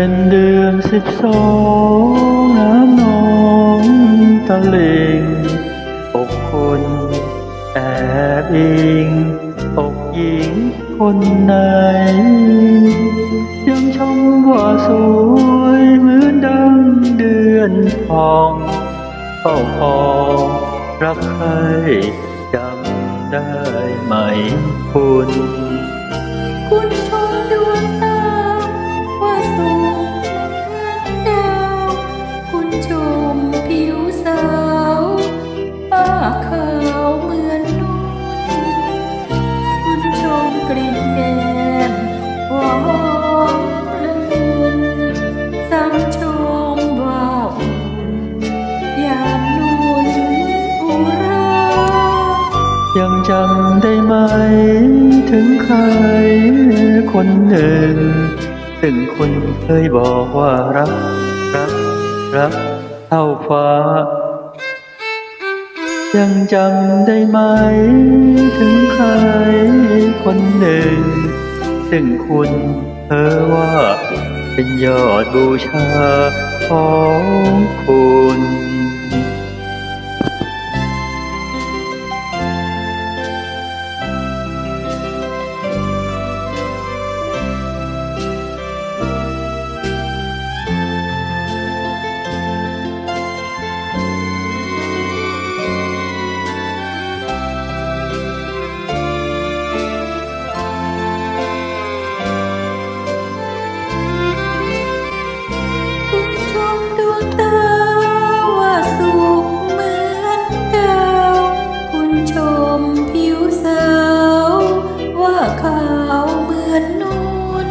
เป็นเดือนสิบสองน้ำนองตะลิงอกคนแอบอิงอกหญิงคนไหน ยังชมว่าสวยเหมือนดังเดือนทองเฝ้าพองรักใครจำได้ไหมคุณ คุณ จำได้ไหม ถึงใครคนหนึ่ง ซึ่งคุณเคยบอกว่ารัก รัก รัก เท่าฟ้า ยังจำได้ไหม ถึงใครคนหนึ่ง ซึ่งคุณเธอว่าเป็นยอดบูชาของคุณคุณ นนุ่น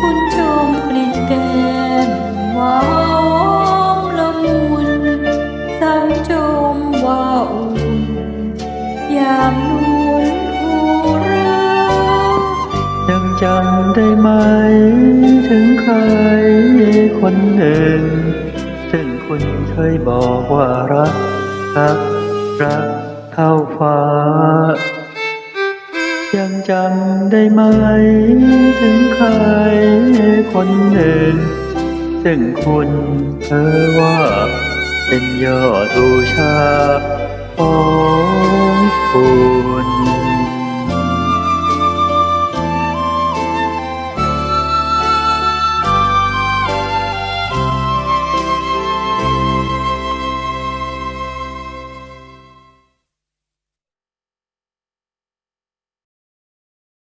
คุณชมกลิ่นแก้มว่าหอมละมุนซ้ำชมว่าอุ่นยามนุ่นอุรายังจำได้ไหม ถึงใครคนหนึ่ง ซึ่งคุณเคยบอกว่ารักรักรักเท่าฟ้า ยังจำได้ไหม ถึงใครคนหนึ่ง ซึ่งคุณเธอว่า เป็นยอดบูชา